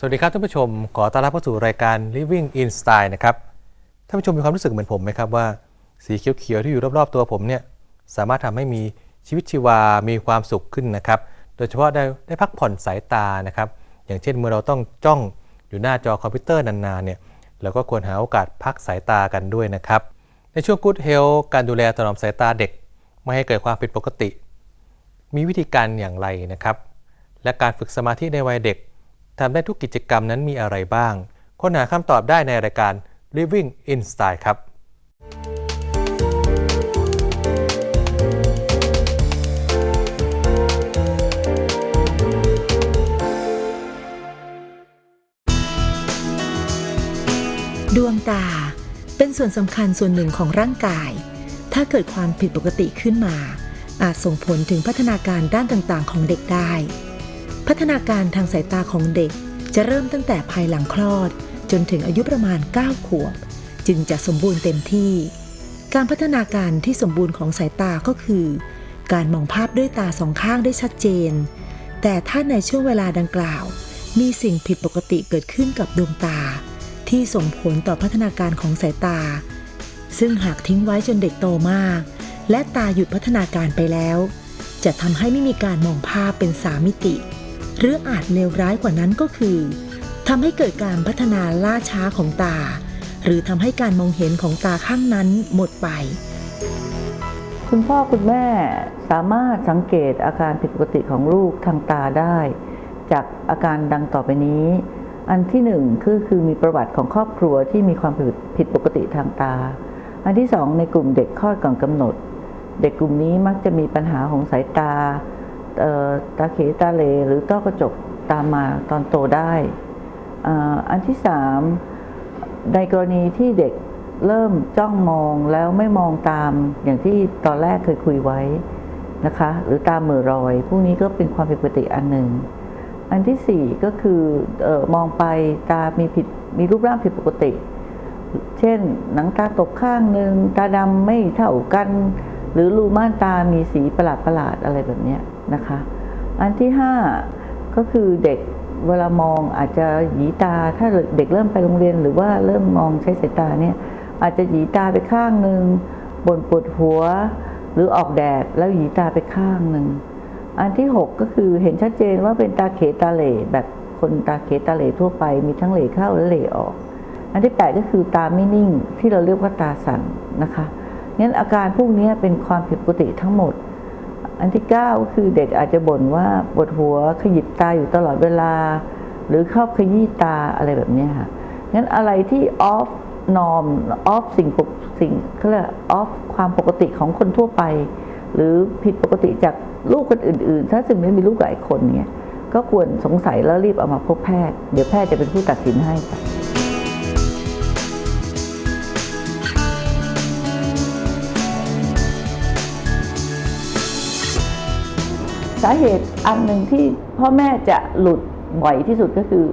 สวัสดีครับท่านผู้ชม ขอต้อนรับเข้าสู่รายการ Living in Style นะครับ ท่านผู้ชมมีความรู้สึกเหมือนผมไหมครับว่า สีเขียวๆที่อยู่รอบๆตัวผมเนี่ยสามารถทำให้มีชีวิตชีวา มีความสุขขึ้นนะครับ โดยเฉพาะได้ได้พักผ่อนสายตานะครับ อย่างเช่นเมื่อเราต้องจ้องอยู่หน้าจอคอมพิวเตอร์นานๆเนี่ยเราก็ควรหาโอกาสพักสายตากันด้วยนะครับ ในช่วง Good Health การดูแลถนอมสายตาเด็ก ไม่ให้เกิดความผิดปกติ มีวิธีการอย่างไรนะครับ และการฝึกสมาธิในวัยเด็ก ทำได้ทุกกิจกรรมนั้นมีอะไรบ้าง ค้นหาคำตอบได้ในรายการ Living in Style ครับดวงตา เป็นส่วนสำคัญส่วนหนึ่งของร่างกาย ถ้าเกิดความผิดปกติขึ้นมา อาจส่งผลถึงพัฒนาการด้านต่างๆ ของเด็กได้ พัฒนาการทางสายตาของเด็ก จะเริ่มตั้งแต่ภายหลังคลอด จนถึงอายุประมาณ 9 ขวบ จึงจะสมบูรณ์เต็มที่ การพัฒนาการที่สมบูรณ์ของสายตาก็คือ การมองภาพด้วยตาสองข้างได้ชัดเจน แต่ถ้าในช่วงเวลาดังกล่าว มีสิ่งผิดปกติเกิดขึ้นกับดวงตา ที่ส่งผลต่อพัฒนาการของสายตา ซึ่งหากทิ้งไว้จนเด็กโตมาก และตาหยุดพัฒนาการไปแล้ว จะทำให้ไม่มีการมองภาพเป็นสามมิติ หรืออาจเลวร้ายกว่านั้นก็คือทำให้เกิดการพัฒนาล่าช้าของตา หรือทำให้การมองเห็นของตาข้างนั้นหมดไป คุณพ่อคุณแม่สามารถสังเกตอาการผิดปกติของลูกทางตาได้ จากอาการดังต่อไปนี้ อันที่หนึ่งคือคือมีประวัติของครอบครัวที่มีความผิดผิดปกติทางตา อันที่สองในกลุ่มเด็กคลอดก่อนกำหนด เด็กกลุ่มนี้มักจะมีปัญหาของสายตา ตาเขตาเลหรือต้อกระจกตามมาตอนโตได้อันที่สามในกรณีที่เด็กเริ่มจ้องมองแล้วไม่มองตามอย่างที่ตอนแรกเคยคุยไว้นะคะ หรือตามเมือรอย พวกนี้ก็เป็นความผิดปกติอันหนึ่ง อันที่สี่ก็คือออมองไปตามีผิดมีรูปร่างผิดปกติ เช่นหนังตาตกข้างหนึ่งตาดำไม่เท่ากัน หรือรูม่านตามีสีประหลาดประหลาดๆอะไรแบบนี้ นะคะ อันที่ห้าก็คือเด็กเวลามองอาจจะหยีตาถ้าเด็กเริ่มไปโรงเรียนหรือว่าเริ่มมองใช้สายตาเนี่ยอาจจะหยีตาไปข้างหนึ่งบ่นปวดหัว หรือออกแดดแล้วหยีตาไปข้างหนึ่งอันที่ 6 ก็คือเห็นชัดเจนว่าเป็นตาเขตาเหล่แบบคนตาเขตาเหล่ทั่วไปมีทั้งเหล่เข้าและเหล่ออก อันที่ 8 ก็คือตาไม่นิ่งที่เราเรียกว่าตาสั่นนะคะงั้นอาการพวกนี้เป็นความผิดปกติทั้งหมด อันที่ 9 ก็คือเด็กอาจจะบ่นว่าปวดหัวขยิบตาอยู่ตลอดเวลา หรือชอบขยี้ตาอะไรแบบนี้ค่ะงั้นอะไรที่ออฟนอมออฟสิ่งปกสิ่งเขาเรียกออฟความปกติของคนทั่วไป หรือผิดปกติจากลูกคนอื่น ๆ ถ้าซึ่งไม่มีลูกหลายคนเนี่ยก็ควรสงสัยแล้วรีบเอามาพบแพทย์ เดี๋ยวแพทย์จะเป็นผู้ตัดสินให้ค่ะาเหตุอันหนึ่งที่พ่อแม่จะหลุดบ่อยที่สุดก็คือ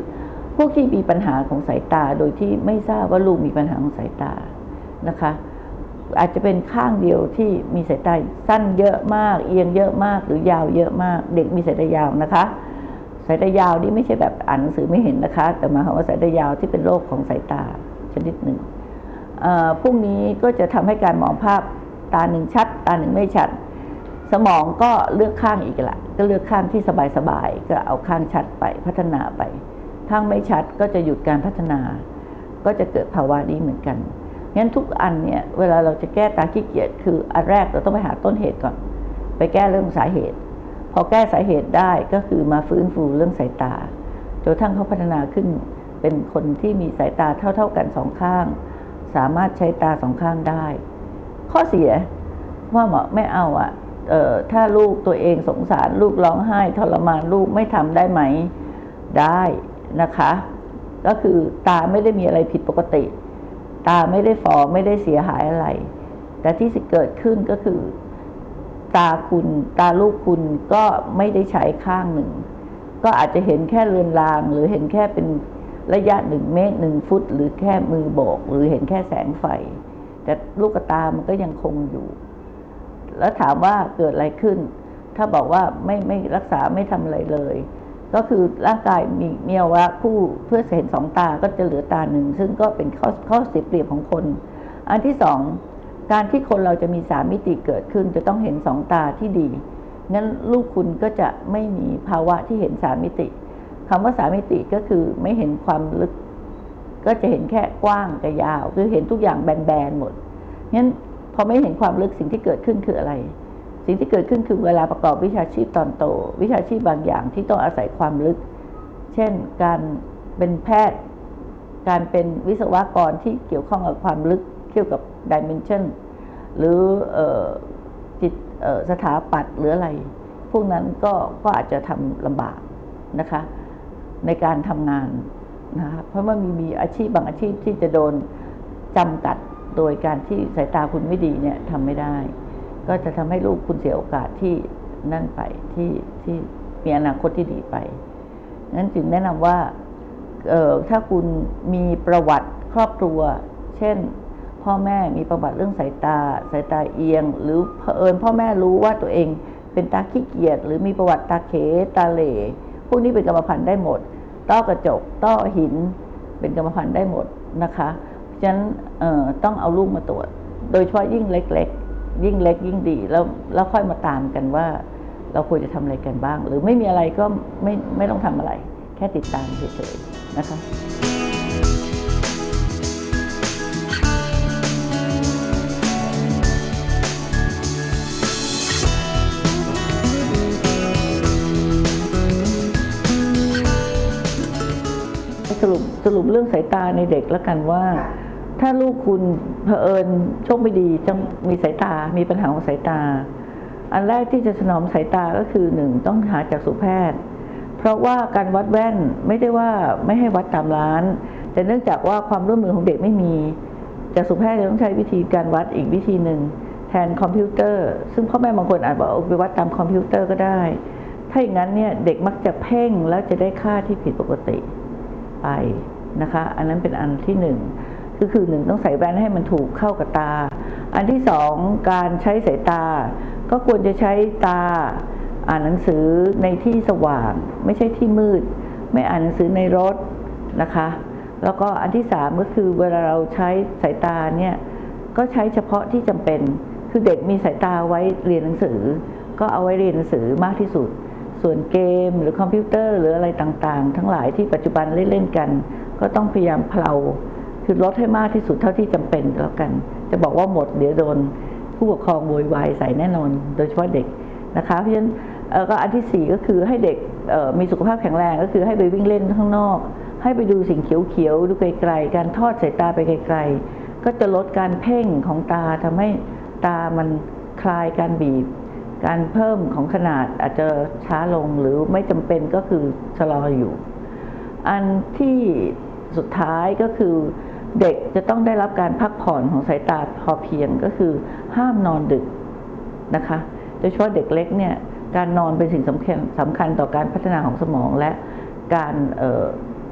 พวกที่มีปัญหาของสายตาโดยที่ไม่ทราบว่าลูกมีปัญหาของสายตานะคะ อาจจะเป็นข้างเดียวที่มีสายตาสั้นเยอะมาก เอียงเยอะมากหรือยาวเยอะมาก เด็กมีสายตายาวนะคะ สายตายาวนี่ไม่ใช่แบบอ่านหนังสือไม่เห็นนะคะ แต่หมายความว่าสายตายาวที่เป็นโรคของสายตาชนิดหนึ่งเอ่อพวกนี้ก็จะทำให้การมองภาพตาหนึ่งชัด ตาหนึ่งไม่ชัด สมองก็เลือกข้างอีกละก็เลือกข้างที่สบายๆก็เอาข้างชัดไปพัฒนาไปข้างไม่ชัดก็จะหยุดการพัฒนา ก็จะเกิดภาวะนี้เหมือนกันงั้นทุกอันเนี่ยเวลาเราจะแก้ตาขี้เกียจคืออันแรกเราต้องไปหาต้นเหตุก่อน ไปแก้เรื่องสาเหตุ พอแก้สาเหตุได้ก็คือมาฟื้นฟูเรื่องสายตาจนทั่งเขาพัฒนาขึ้นเป็นคนที่มีสายตาเท่า ๆกันสองข้าง สามารถใช้ตาสองข้างได้ ข้อเสียว่าหมอไม่เอาอะ ถ้าลูกตัวเองสงสารลูกร้องไห้ทรมานลูกไม่ทำได้ไหมได้นะคะ ก็คือตาไม่ได้มีอะไรผิดปกติ ตาไม่ได้ฟอไม่ได้เสียหายอะไร แต่ที่สิเกิดขึ้นก็คือ ตาคุณตาลูกคุณก็ไม่ได้ใช้ข้างหนึ่ง ก็อาจจะเห็นแค่เรือนรางหรือเห็นแค่เป็นระยะหนึ่งเมตรหนึ่งฟุต หรือแค่มือโบก หรือเห็นแค่แสงไฟ แต่ลูกตามันก็ยังคงอยู่ แล้วถามว่าเกิดอะไรขึ้น ถ้าบอกว่าไม่ไม่รักษาไม่ทำอะไรเลย ก็คือร่างกายมีเมียวะคู่เพื่อเห็นสองตาก็จะเหลือตาหนึ่ง ซึ่งก็เป็นข้อข้อเสียเปรียบของคน อันที่สองการที่คนเราจะมีสามมิติเกิดขึ้น จะต้องเห็นสองตาที่ดี งั้นลูกคุณก็จะไม่มีภาวะที่เห็นสามมิติคำว่าสามมิติก็คือไม่เห็นความลึก ก็จะเห็นแค่กว้างกับยาว คือเห็นทุกอย่างแบนๆหมดงั้น พอไม่เห็นความลึกสิ่งที่เกิดขึ้นคืออะไร สิ่งที่เกิดขึ้นคือเวลาประกอบวิชาชีพตอนโต วิชาชีพบางอย่างที่ต้องอาศัยความลึก เช่น การเป็นแพทย์ การเป็นวิศวกรที่เกี่ยวข้องกับความลึกเกี่ยวกับดิเมนชันหรือจิตสถาปัตย์หรืออะไร พวกนั้นก็ก็อาจจะทำลำบากนะคะ ในการทำงานนะคะเพราะว่ามีมีอาชีพบางอาชีพที่จะโดนจำกัด โดยการที่สายตาคุณไม่ดีเนี่ยทำไม่ได้ ก็จะทำให้ลูกคุณเสียโอกาสที่นั่นไปที่ที่มีอนาคตที่ดีไปนั้นจึงแนะนำว่าถ้าคุณมีประวัติครอบครัว เช่น พ่อแม่มีประวัติเรื่องสายตา สายตาเอียง หรือเผอิญพ่อแม่รู้ว่าตัวเองเป็นตาขี้เกียจหรือมีประวัติตาเขตาเหล่พวกนี้เป็นกรรมพันธุ์ได้หมด ต้อกระจก ต้อหิน เป็นกรรมพันธุ์ได้หมดนะคะ ฉะนั้นต้องเอาลูกมาตรวจ โดยเฉพาะยิ่งเล็ก ๆ ยิ่งเล็กยิ่งดีแล้วแล้วค่อยมาตามกันว่า เราควรจะทำอะไรกันบ้าง หรือไม่มีอะไรก็ไม่ไม่ต้องทำอะไร แค่ติดตามเฉยๆนะคะสรุปสรุปเรื่องสายตาในเด็กแล้วกันว่า ถ้าลูกคุณเผอิญโชคไม่ดีจะมีสายตา มีปัญหาของสายตา อันแรกที่จะถนอมสายตาก็คือหนึ่งต้องหาจากสุแพทย์ เพราะว่าการวัดแว่นไม่ได้ว่าไม่ให้วัดตามร้าน แต่เนื่องจากว่าความร่วมมือของเด็กไม่มีจากสุแพทย์จะต้องใช้วิธีการวัดอีกวิธีหนึ่งแทนคอมพิวเตอร์ ซึ่งพ่อแม่บางคนอาจบอกไปวัดตามคอมพิวเตอร์ก็ได้ ถ้าอย่างนั้นเนี่ยเด็กมักจะเพ่งแล้วจะได้ค่าที่ผิดปกติไปนะคะ อันนั้นเป็นอันที่หนึ่ง ก็คือหนึ่งต้องใส่แว่นให้มันถูกเข้ากับตา อันที่สองการใช้สายตา ก็ควรจะใช้ตา อ่านหนังสือในที่สว่าง ไม่ใช่ที่มืด ไม่อ่านหนังสือในรถนะคะ แล้วก็อันที่สามก็คือเวลาเราใช้สายตาเนี่ยก็ใช้เฉพาะที่จำเป็น คือเด็กมีสายตาไว้เรียนหนังสือ ก็เอาไว้เรียนหนังสือมากที่สุด ส่วนเกมหรือคอมพิวเตอร์หรืออะไรต่างๆ ทั้งหลายที่ปัจจุบันเล่นๆกัน ก็ต้องพยายามเพลา คือลดให้มากที่สุดเท่าที่จำเป็นแล้วกัน จะบอกว่าหมดเดี๋ยวโดนผู้ปกครองโวยวายใส่แน่นอน โดยเฉพาะเด็กนะคะเพราะฉะนั้นก็อันที่สี่ก็คือให้เด็กมีสุขภาพแข็งแรง ก็คือให้ไปวิ่งเล่นข้างนอก ให้ไปดูสิ่งเขียวๆดูไกลๆ การทอดสายตาไปไกลๆ ก็จะลดการเพ่งของตาทำให้ตามันคลายการบีบ การเพิ่มของขนาดอาจจะช้าลงหรือไม่จำเป็นก็คือชะลออยู่ อันที่สุดท้ายก็คือ เด็กจะต้องได้รับการพักผ่อนของสายตาพอเพียงก็คือห้ามนอนดึกนะคะโดยเฉพาะเด็กเล็กเนี่ยการนอนเป็นสิ่งสำคัญสำคัญต่อการพัฒนาของสมองและการ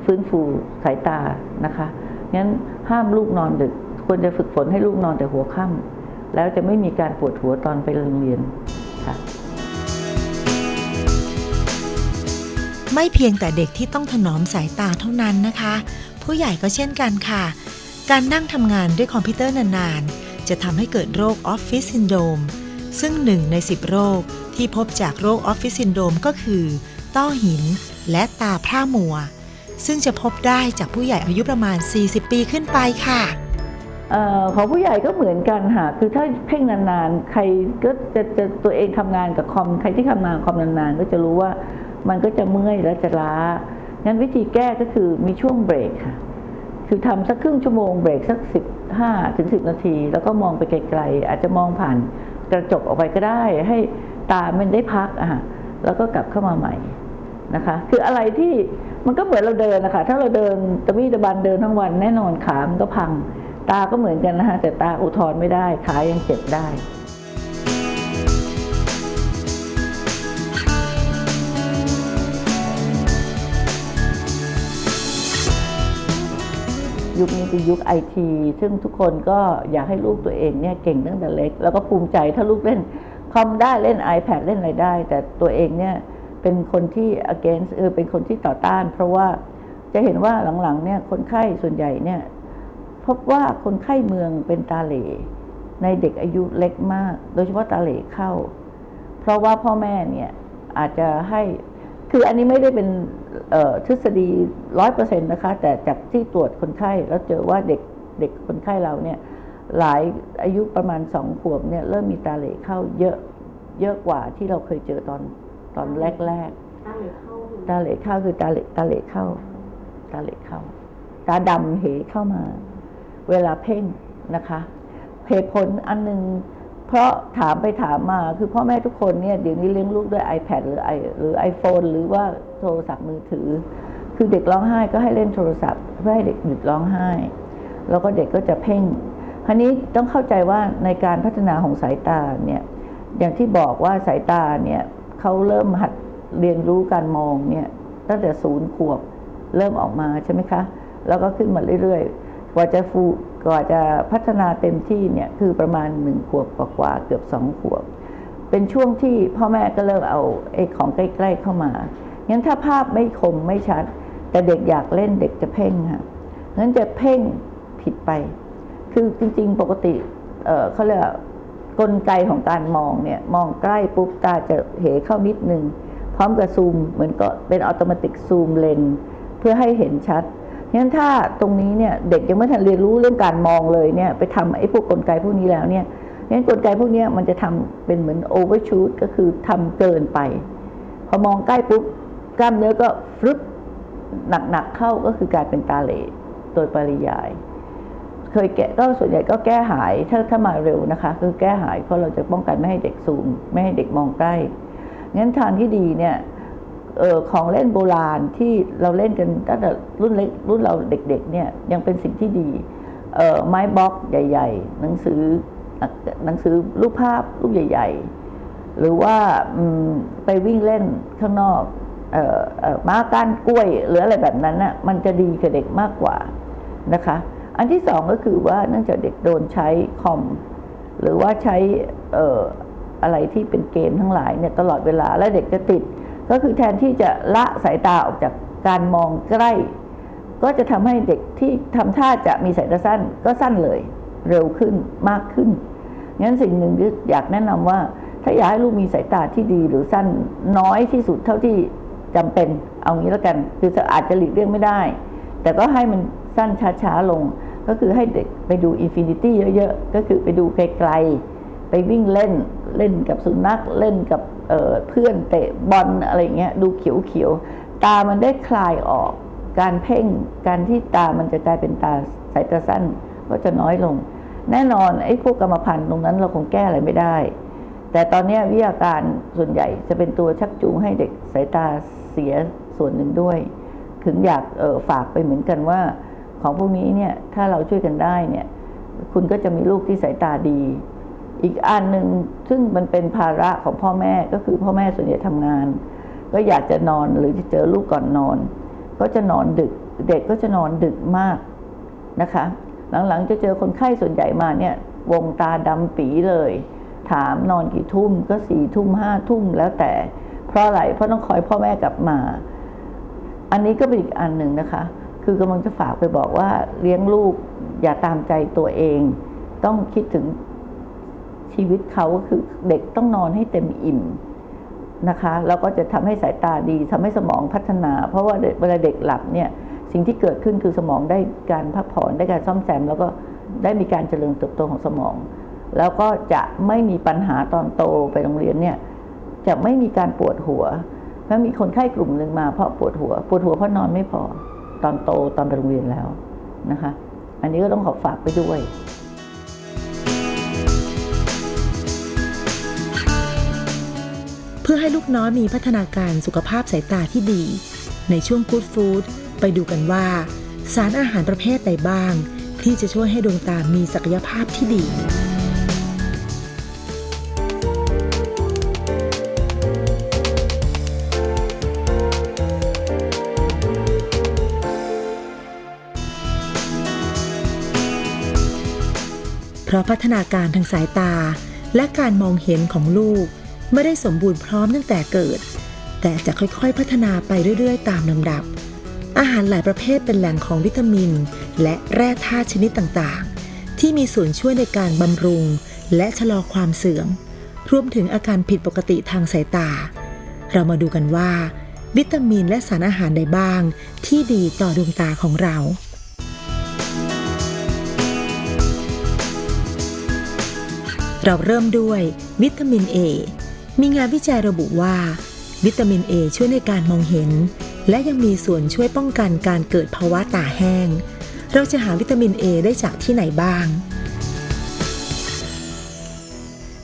ฟื้นฟูสายตานะคะงั้นห้ามลูกนอนดึก ควรจะฝึกฝนให้ลูกนอนแต่หัวค่ำแล้วจะไม่มีการปวดหัวตอนไปโรงเรียนค่ะ ไม่เพียงแต่เด็กที่ต้องถนอมสายตาเท่านั้นนะคะ ผู้ใหญ่ก็เช่นกันค่ะ การนั่งทำงานด้วยคอมพิวเตอร์นานๆ จะทำให้เกิดโรคออฟฟิศซินโดมซึ่งหนึ่งใน 10 โรคที่พบจากโรคออฟฟิศซินโดมก็คือ ต้อหิน และตาพร่ามัว ซึ่งจะพบได้จากผู้ใหญ่อายุประมาณ 40 ปีขึ้นไปค่ะเออของผู้ใหญ่ก็เหมือนกันค่ะ คือถ้าเพ่งนานๆ ใครก็จะจะตัวเองทำงานกับคอม ใครที่ทำงานคอมนานๆ ก็จะรู้ว่า มันก็จะเมื่อยและจะล้า งั้นวิธีแก้ก็คือมีช่วงเบรกค่ะ คือทำสักครึ่งชั่วโมงเบรกสักสิบห้าถึงสิบนาที แล้วก็มองไปไกลๆ อาจจะมองผ่านกระจกออกไปก็ได้ ให้ตามันได้พักอะค่ะแล้วก็กลับเข้ามาใหม่นะคะ คืออะไรที่มันก็เหมือนเราเดินนะคะ ถ้าเราเดินตะบี้ตะบันเดินทั้งวันแน่นอนขา มันก็พัง ตาก็เหมือนกันนะคะแต่ตาอุทธรณ์ไม่ได้ ขายังเจ็บได้ ยุคนี้เป็นยุคไอทีซึ่งทุกคนก็อยากให้ลูกตัวเองเนี่ยเก่งตั้งแต่เล็ก แล้วก็ภูมิใจถ้าลูกเล่นคอมได้เล่น iPad เล่นอะไรได้ แต่ตัวเองเนี่ยเป็นคนที่ against เออเป็นคนที่ต่อต้าน เพราะว่าจะเห็นว่าหลังๆเนี่ยคนไข้ส่วนใหญ่เนี่ยพบว่าคนไข้เมืองเป็นตาเหล่ในเด็กอายุเล็กมาก โดยเฉพาะตาเหล่เข้า เพราะว่าพ่อแม่เนี่ยอาจจะให้คืออันนี้ไม่ได้เป็น ทฤษฎีร้อยเปอร์เซ็นต์นะคะ แต่จากที่ตรวจคนไข้แล้วเจอว่าเด็กเด็กคนไข้เราเนี่ยหลายอายุประมาณสองขวบเนี่ยเริ่มมีตาเหล่เข้าเยอะเยอะกว่าที่เราเคยเจอตอนตอนแรกๆตาเหลเข้าคือตาเหล่เข้าคือตาเหล่ตาเหล่เข้า ตาเหล่เข้า ตาดำเหเข้ามา เวลาเพ่งนะคะเหตุผลอันหนึ่ง เพราะถามไปถามมาคือพ่อแม่ทุกคนเนี่ยเดี๋ยวนี้เลี้ยงลูกด้วย iPad หรือ i หรือ iPhone หรือว่าโทรศัพท์มือถือ คือเด็กร้องไห้ก็ให้เล่นโทรศัพท์ เพื่อให้เด็กหยุดร้องไห้ แล้วก็เด็กก็จะเพ่งคราวนี้ต้องเข้าใจว่าในการพัฒนาของสายตาเนี่ยอย่างที่บอกว่าสายตาเนี่ยเขาเริ่มหัดเรียนรู้การมองเนี่ยตั้งแต่ศูนย์ขวบเริ่มออกมาใช่ไหมคะ แล้วก็ขึ้นมาเรื่อยๆ กว่าจะฟูกว่าจะพัฒนาเต็มที่เนี่ยคือประมาณหนึ่งขวบกว่าเกือบสองขวบ เป็นช่วงที่พ่อแม่ก็เริ่มเอาไอ้ของใกล้ ๆเข้ามางั้นถ้าภาพไม่คมไม่ชัด แต่เด็กอยากเล่นเด็กจะเพ่งค่ะงั้นจะเพ่งผิดไป คือจริง ๆ ปกติเอ่อเขาเรียกกลไกของการมองเนี่ยมองใกล้ปุ๊บตาจะเหเข้านิดนึง พร้อมกับซูมเหมือนก็เป็นอัตโนมัติซูมเลนเพื่อให้เห็นชัด งั้นถ้าตรงนี้เนี่ยเด็กยังไม่ทันเรียนรู้เรื่องการมองเลยเนี่ยไปทำไอ้พวกกลไกพวกนี้แล้วเนี่ยงั้นกลไกพวกนี้มันจะทำเป็นเหมือนโอเวอร์ชูตก็คือทำเกินไป พอมองใกล้ปุ๊บกล้ามเนื้อก็ฟลุปหนักๆเข้าก็คือกลายเป็นตาเหลโดยปริยาย เคยแก้ก็ส่วนใหญ่ก็แก้หายถ้าถ้ามาเร็วนะคะ คือแก้หายเพราะเราจะป้องกันไม่ให้เด็กซูมไม่ให้เด็กมองใกล้งั้นทางที่ดีเนี่ย ของเล่นโบราณที่เราเล่นกันตั้งแต่รุ่นเล็กรุ่นเราเด็กๆเนี่ยยังเป็นสิ่งที่ดีไม้บล็อกใหญ่ ๆ หนังสือหนังสือรูปภาพรูปใหญ่ ๆ หรือว่าไปวิ่งเล่นข้างนอกออม้าก้านกล้วยหรืออะไรแบบนั้นน่ะมันจะดีกับเด็กมากกว่านะคะ อันที่สองก็คือว่าเนื่องจากเด็กโดนใช้คอมหรือว่าใช้อะไรที่เป็นเกมทั้งหลายเนี่ยตลอดเวลาและเด็กจะติด ก็คือแทนที่จะละสายตาออกจากการมองใกล้ ก็จะทำให้เด็กที่ทำท่าจะมีสายตาสั้นก็สั้นเลย เร็วขึ้นมากขึ้นงั้นสิ่งหนึ่งที่อยากแนะนำว่า ถ้าอยากให้ลูกมีสายตาที่ดีหรือสั้นน้อยที่สุดเท่าที่จำเป็นเอางี้แล้วกัน คืออาจจะหลีกเลี่ยงไม่ได้ แต่ก็ให้มันสั้นช้าๆลง ก็คือให้เด็กไปดูอินฟินิตี้เยอะๆ ก็คือไปดูไกลๆ ไปวิ่งเล่น เล่นกับสุนัขเล่นกับเเพื่อนเตะบอลอะไรเงี้ยดูเขียวๆ ตามันได้คลายออก การเพ่งการที่ตามันจะกลายเป็นตาสายตาสั้นก็จะน้อยลง แน่นอนไอ้พวกกรรมพันธุ์ตรงนั้นเราคงแก้อะไรไม่ได้ แต่ตอนนี้วิทยาการส่วนใหญ่จะเป็นตัวชักจูงให้เด็กสายตาเสียส่วนหนึ่งด้วย ถึงอยากฝากไปเหมือนกันว่า ของพวกนี้เนี่ยถ้าเราช่วยกันได้เนี่ยคุณก็จะมีลูกที่สายตาดี อีกอันหนึ่งซึ่งมันเป็นภาระของพ่อแม่ก็คือพ่อแม่ส่วนใหญ่ทำงาน ก็อยากจะนอนหรือจะเจอลูกก่อนนอน ก็จะนอนดึก เด็กก็จะนอนดึกมากนะคะ หลังๆจะเจอคนไข้ส่วนใหญ่มาเนี่ยวงตาดำปีเลย ถามนอนกี่ทุ่มก็สี่ทุ่มห้าทุ่มแล้วแต่ เพราะอะไรเพราะต้องคอยพ่อแม่กลับมา อันนี้ก็เป็นอีกอันหนึ่งนะคะ คือกำลังจะฝากไปบอกว่าเลี้ยงลูกอย่าตามใจตัวเอง ต้องคิดถึง ชีวิตเขาก็คือเด็กต้องนอนให้เต็มอิ่มนะคะแล้วก็จะทำให้สายตาดีทำให้สมองพัฒนา เพราะว่าเวลาเด็กหลับเนี่ยสิ่งที่เกิดขึ้นคือสมองได้การพักผ่อนได้การซ่อมแซม แล้วก็ได้มีการเจริญเติบโตของสมอง แล้วก็จะไม่มีปัญหาตอนโตไปโรงเรียนเนี่ยจะไม่มีการปวดหัวเพราะมีคนไข้กลุ่มหนึ่งมาเพราะปวดหัว ปวดหัวเพราะนอนไม่พอตอนโตตอนไปโรงเรียนแล้วนะคะ อันนี้ก็ต้องขอฝากไปด้วย เพื่อให้ลูกน้อยมีพัฒนาการสุขภาพสายตาที่ดี ในช่วง Good Food ไปดูกันว่า สารอาหารประเภทใดบ้าง ที่จะช่วยให้ดวงตามีศักยภาพที่ดีเพราะพัฒนาการทางสายตา และการมองเห็นของลูก ไม่ได้สมบูรณ์พร้อมตั้งแต่เกิด แต่จะค่อยๆพัฒนาไปเรื่อยๆ ตามลำดับ อาหารหลายประเภทเป็นแหล่งของวิตามิน และแร่ธาตุชนิดต่างๆ ที่มีส่วนช่วยในการบำรุง และชะลอความเสื่อมรวมถึงอาการผิดปกติทางสายตา เรามาดูกันว่า วิตามินและสารอาหารใดบ้าง ที่ดีต่อดวงตาของเราเราเริ่มด้วยวิตามิน A มีงานวิจัยระบุว่า วิตามิน A ช่วยในการมองเห็น และยังมีส่วนช่วยป้องกันการเกิดภาวะตาแห้ง เราจะหาวิตามิน A ได้จากที่ไหนบ้าง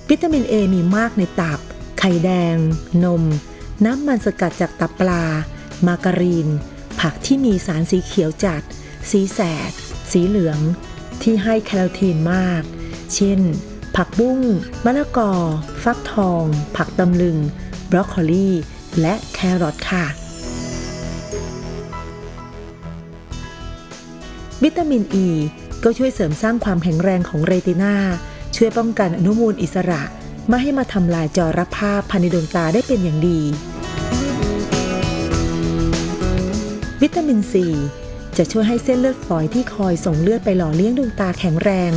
วิตามิน A มีมากในตับ ไข่แดง นม น้ำมันสกัดจากตับปลา มาการีน ผักที่มีสารสีเขียวจัด สีแสด สีเหลือง ที่ให้แคโรทีนมาก เช่น ผักบุ้ง มะละกอ ฟักทอง ผักตำลึง บรอกโคลี และแครอทค่ะ วิตามินอ e ีก็ช่วยเสริมสร้างความแข็งแรงของเรตินาช่วยป้องกันอนุมูลอิสระ ไม่ให้มาทำลายจอรับภาพภายในดวงตาได้เป็นอย่างดี วิตามินซีจะช่วยให้เส้นเลือดฝอยที่คอยส่งเลือดไปหล่อเลี้ยงดวงตาแข็งแรง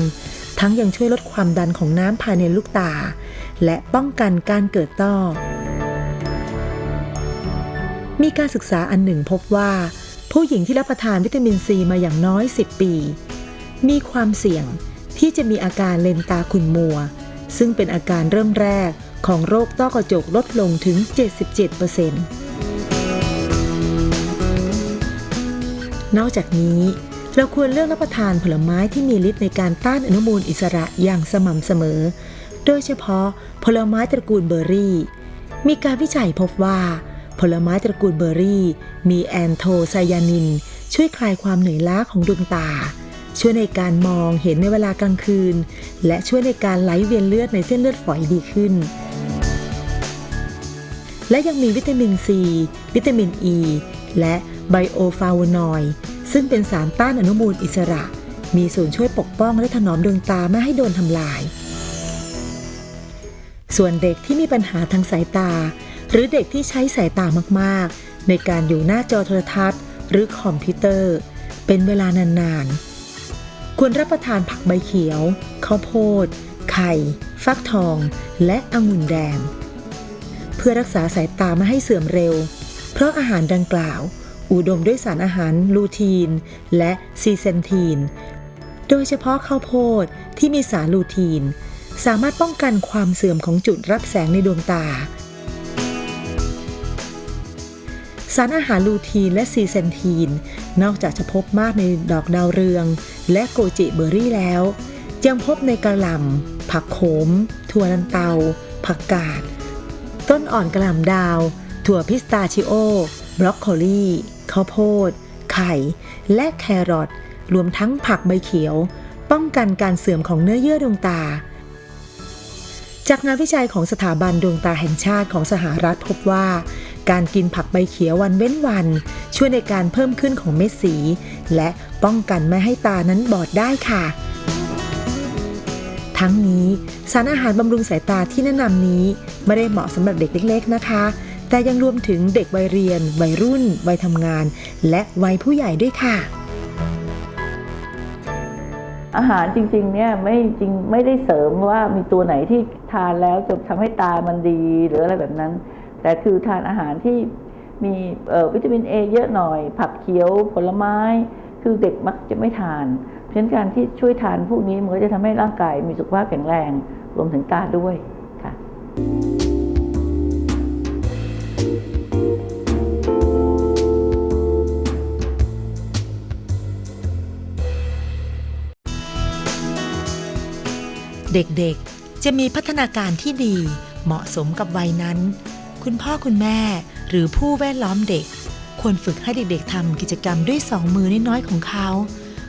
ทั้งยังช่วยลดความดันของน้ำภายในลูกตา และป้องกันการเกิดต้อ มีการศึกษาอันหนึ่งพบว่า ผู้หญิงที่รับประทานวิตามินซีมาอย่างน้อย 10 ปี มีความเสี่ยงที่จะมีอาการเลนตาขุ่นมัว ซึ่งเป็นอาการเริ่มแรกของโรคต้อกระจกลดลงถึง 77%นอกจากนี้เราควรเลือกรับประทานผลไม้ที่มีฤทธิ์ในการต้านอนุมูลอิสระอย่างสม่ำเสมอ โดยเฉพาะผลไม้ตระกูลเบอร์รี่ มีการวิจัยพบว่า ผลไม้ตระกูลเบอร์รี่ มีแอนโทไซยานิน ช่วยคลายความเหนื่อยล้าของดวงตา ช่วยในการมองเห็นในเวลากลางคืน และช่วยในการไหลเวียนเลือดในเส้นเลือดฝอยดีขึ้น และยังมีวิตามินซี วิตามินอ e, ีและไบโอฟาวนอยด์ซึ่งเป็นสารต้านอนุมูลอิสระ มีส่วนช่วยปกป้องและถนอมดวงตาไม่ให้โดนทำลาย ส่วนเด็กที่มีปัญหาทางสายตา หรือเด็กที่ใช้สายตามากๆ ในการอยู่หน้าจอโทรทัศน์ หรือคอมพิวเตอร์ เป็นเวลานานๆ ควรรับประทานผักใบเขียวข้าวโพด ไข่ ฟักทอง และองุ่นแดง เพื่อรักษาสายตาไม่ให้เสื่อมเร็ว เพราะอาหารดังกล่าว อุดมด้วยสารอาหารลูทีน และซีเซนทีน โดยเฉพาะข้าวโพดที่มีสารลูทีน สามารถป้องกันความเสื่อมของจุดรับแสงในดวงตา สารอาหารลูทีนและซีเซนทีน นอกจากจะพบมากในดอกดาวเรือง และโกจิเบอร์รี่แล้ว ยังพบในกระหล่ำผักโขม ถั่วลันเตา ผักกาด ต้นอ่อนกระหล่ำดาว ถั่วพิสตาชิโอ บรอกโคลีข้าวโพด ไข่ และแครอทรวมทั้งผักใบเขียว ป้องกันการเสื่อมของเนื้อเยื่อดวงตา จากงานวิจัยของสถาบันดวงตาแห่งชาติของสหรัฐพบว่า การกินผักใบเขียววันเว้นวัน ช่วยในการเพิ่มขึ้นของเม็ดสี และป้องกันไม่ให้ตานั้นบอดได้ค่ะ ทั้งนี้สารอาหารบำรุงสายตาที่แนะนำนี้ ไม่ได้เหมาะสำหรับเด็กเล็ก ๆ นะคะ แต่ยังรวมถึงเด็กวัยเรียน วัยรุ่น วัยทำงาน และวัยผู้ใหญ่ด้วยค่ะ อาหารจริงๆเนี่ยไม่จริงไม่ได้เสริมว่ามีตัวไหนที่ทานแล้วจะทำให้ตามันดีหรืออะไรแบบนั้น แต่คือทานอาหารที่มีวิตามินเอเยอะหน่อย ผักเขียวผลไม้ คือเด็กมักจะไม่ทานเพราะฉะนั้นการที่ช่วยทานพวกนี้มันก็จะทำให้ร่างกายมีสุขภาพแข็งแรงรวมถึงตาด้วยค่ะ เด็กๆ จะมีพัฒนาการที่ดี เหมาะสมกับวัยนั้น คุณพ่อคุณแม่หรือผู้แวดล้อมเด็ก ควรฝึกให้เด็กๆทำกิจกรรมด้วยสองมือน้อยๆของเขา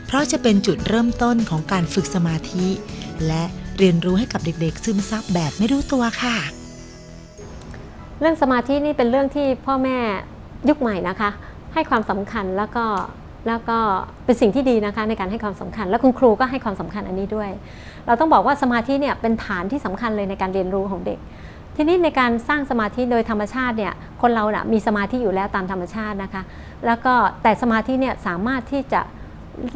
เพราะจะเป็นจุดเริ่มต้นของการฝึกสมาธิ และเรียนรู้ให้กับเด็กๆ ซึมซับแบบไม่รู้ตัวค่ะ เรื่องสมาธินี่เป็นเรื่องที่พ่อแม่ยุคใหม่นะคะ ให้ความสำคัญแล้วก็ แล้วก็เป็นสิ่งที่ดีนะคะในการให้ความสำคัญ และคุณครูก็ให้ความสำคัญอันนี้ด้วย เราต้องบอกว่าสมาธิเนี่ยเป็นฐานที่สำคัญเลยในการเรียนรู้ของเด็ก ทีนี้ในการสร้างสมาธิโดยธรรมชาติเนี่ยคนเราน่ะมีสมาธิอยู่แล้วตามธรรมชาตินะคะ แล้วก็แต่สมาธิเนี่ยสามารถที่จะ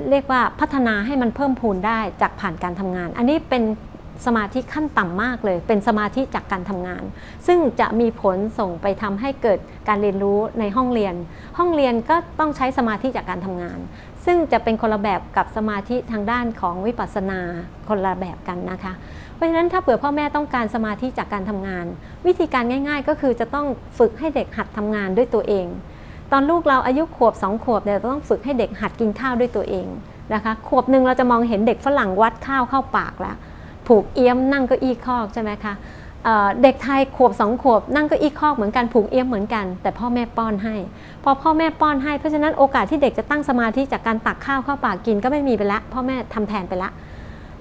เรียกว่าพัฒนาให้มันเพิ่มพูนได้จากผ่านการทำงาน อันนี้เป็น สมาธิขั้นต่ำมากเลย เป็นสมาธิจากการทำงาน ซึ่งจะมีผลส่งไปทำให้เกิดการเรียนรู้ในห้องเรียน ห้องเรียนก็ต้องใช้สมาธิจากการทำงาน ซึ่งจะเป็นคนละแบบกับสมาธิทางด้านของวิปัสสนาคนละแบบกันนะคะ เพราะฉะนั้นถ้าเผื่อพ่อแม่ต้องการสมาธิจากการทำงาน วิธีการง่าย ๆ ก็คือจะต้องฝึกให้เด็กหัดทำงานด้วยตัวเอง ตอนลูกเราอายุขวบสองขวบเนี่ยต้องฝึกให้เด็กหัดกินข้าวด้วยตัวเองนะคะขวบหนึ่งเราจะมองเห็นเด็กฝรั่งวัดข้าวเข้าปากแล้ว ผูกเอี้ยมนั่งเก็อี้คอกใช่ไหมคะเเด็กไทยขวบสองขวบนั่งเก็อี้คอกเหมือนกันผูกเอี้ยมเหมือนกัน แต่พ่อแม่ป้อนให้ พอพ่อแม่ป้อนให้เพราะฉะนั้นโอกาสที่เด็กจะตั้งสมาธิจากการตักข้าวเข้าปากกินก็ไม่มีไปละพ่อแม่ทำแทนไปละ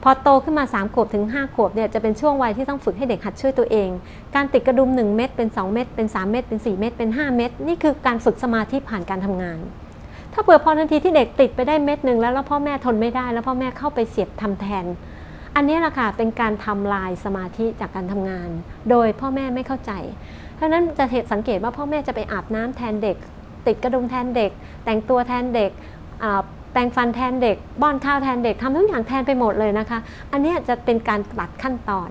พอโตขึ้นมา 3 ขวบถึง 5 ขวบเนี่ยจะเป็นช่วงวัยที่ต้องฝึกให้เด็กหัดช่วยตัวเอง การติดกระดุม 1 เม็ดเป็น 2 เม็ดเป็น 3 เม็ดเป็น 4 เม็ดเป็น 5 เม็ดนี่คือการฝึกสมาธิผ่านการทำงาน ถ้าเผื่อพอทันทีที่เด็กติดไปได้เม็ดหนึ่งแล้วแล้วพ่อแม่ทนไม่ได้ แล้วพ่อแม่เข้าไปเสียบทำแทน อันนี้แหละค่ะเป็นการทำลายสมาธิจากการทำงาน โดยพ่อแม่ไม่เข้าใจ เพราะนั้นจะเห็นสังเกตว่าพ่อแม่จะไปอาบน้ำแทนเด็ก ติดกระดุมแทนเด็ก แต่งตัวแทนเด็กแปรงฟันแทนเด็กป้อนข้าวแทนเด็กทำทุกอย่างแทนไปหมดเลยนะคะ อันนี้จะเป็นการตัดขั้นตอน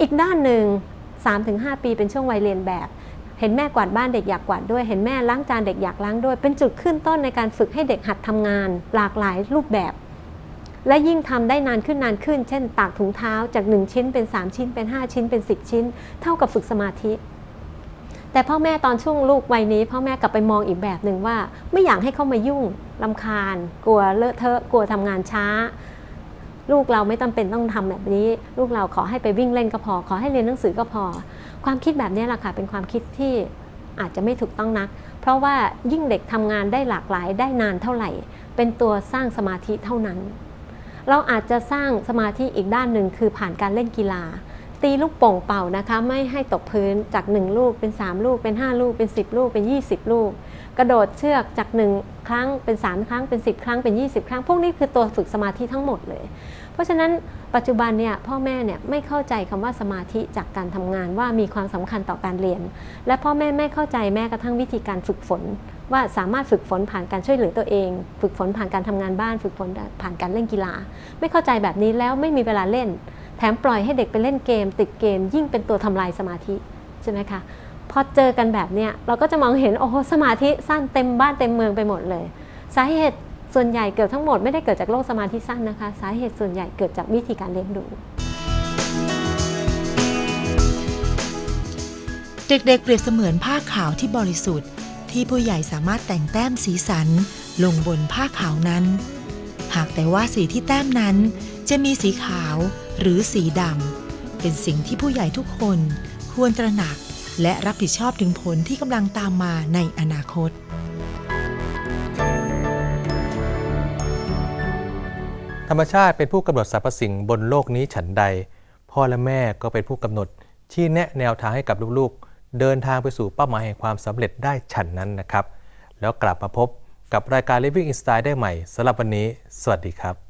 อีกด้านหนึ่ง 3-5 ปีเป็นช่วงวัยเรียนแบบ เห็นแม่กวาดบ้านเด็กอยากกวาดด้วย เห็นแม่ล้างจานเด็กอยากล้างด้วย เป็นจุดขึ้นต้นในการฝึกให้เด็กหัดทำงาน หลากหลายรูปแบบ และยิ่งทำได้นานขึ้นนานขึ้น เช่น ตากถุงเท้าจาก 1 ชิ้นเป็น 3 ชิ้นเป็น 5 ชิ้นเป็น 10 ชิ้น เท่ากับฝึกสมาธิ แต่พ่อแม่ตอนช่วงลูกวัยนี้ พ่อแม่กลับไปมองอีกแบบหนึ่งว่า ไม่อยากให้เข้ามายุ่งลำคาญ กลัวเลอะเทอะกลัวทำงานช้า ลูกเราไม่จำเป็นต้องทำแบบนี้ ลูกเราขอให้ไปวิ่งเล่นก็พอ ขอให้เรียนหนังสือก็พอ ความคิดแบบนี้แหละค่ะเป็นความคิดที่อาจจะไม่ถูกต้องนัก เพราะว่ายิ่งเด็กทำงานได้หลากหลายได้นานเท่าไหร่ เป็นตัวสร้างสมาธิเท่านั้น เราอาจจะสร้างสมาธิอีกด้านหนึ่งคือผ่านการเล่นกีฬา ตีลูกโป่งเป่านะคะ ไม่ให้ตกพื้นจาก 1 ลูกเป็น 3 ลูกเป็น 5 ลูกเป็น 10 ลูกเป็น 20 ลูก กระโดดเชือกจาก 1 ครั้งเป็น 3 ครั้งเป็น 10 ครั้งเป็น 20 ครั้ง พวกนี้คือตัวฝึกสมาธิทั้งหมดเลย เพราะฉะนั้นปัจจุบันเนี่ยพ่อแม่เนี่ยไม่เข้าใจคำว่าสมาธิจากการทำงานว่ามีความสำคัญต่อการเรียน และพ่อแม่ไม่เข้าใจแม้กระทั่งวิธีการฝึกฝน ว่าสามารถฝึกฝนผ่านการช่วยเหลือตัวเอง ฝึกฝนผ่านการทำงานบ้าน ฝึกฝนผ่านการเล่นกีฬา ไม่เข้าใจแบบนี้แล้วไม่มีเวลาเล่น แถมปล่อยให้เด็กไปเล่นเกม ติดเกม ยิ่งเป็นตัวทำลายสมาธิใช่ไหมคะพอเจอกันแบบเนี้ยเราก็จะมองเห็นโอ้โหสมาธิสั้นเต็มบ้านเต็มเมืองไปหมดเลย สาเหตุส่วนใหญ่เกิดทั้งหมดไม่ได้เกิดจากโรคสมาธิสั้นนะคะ สาเหตุส่วนใหญ่เกิดจากวิธีการเลี้ยงดูเด็กๆเปรียบเสมือนผ้าขาวที่บริสุทธิ์ ที่ผู้ใหญ่สามารถแต่งแต้มสีสันลงบนผ้าขาวนั้น หากแต่ว่าสีที่แต้มนั้นจะมีสีขาวหรือสีดำเป็นสิ่งที่ผู้ใหญ่ทุกคนควรตระหนักและรับผิดชอบถึงผลที่กำลังตามมาในอนาคต ธรรมชาติเป็นผู้กำหนดสรรพสิ่งบนโลกนี้ฉันใด พ่อและแม่ก็เป็นผู้กำหนดชี้แนะแนวทางให้กับลูกๆ เดินทางไปสู่เป้าหมายแห่งความสำเร็จได้ฉันนั้นนะครับ แล้วกลับมาพบกับรายการ Living in Style ได้ใหม่สำหรับวันนี้ สวัสดีครับ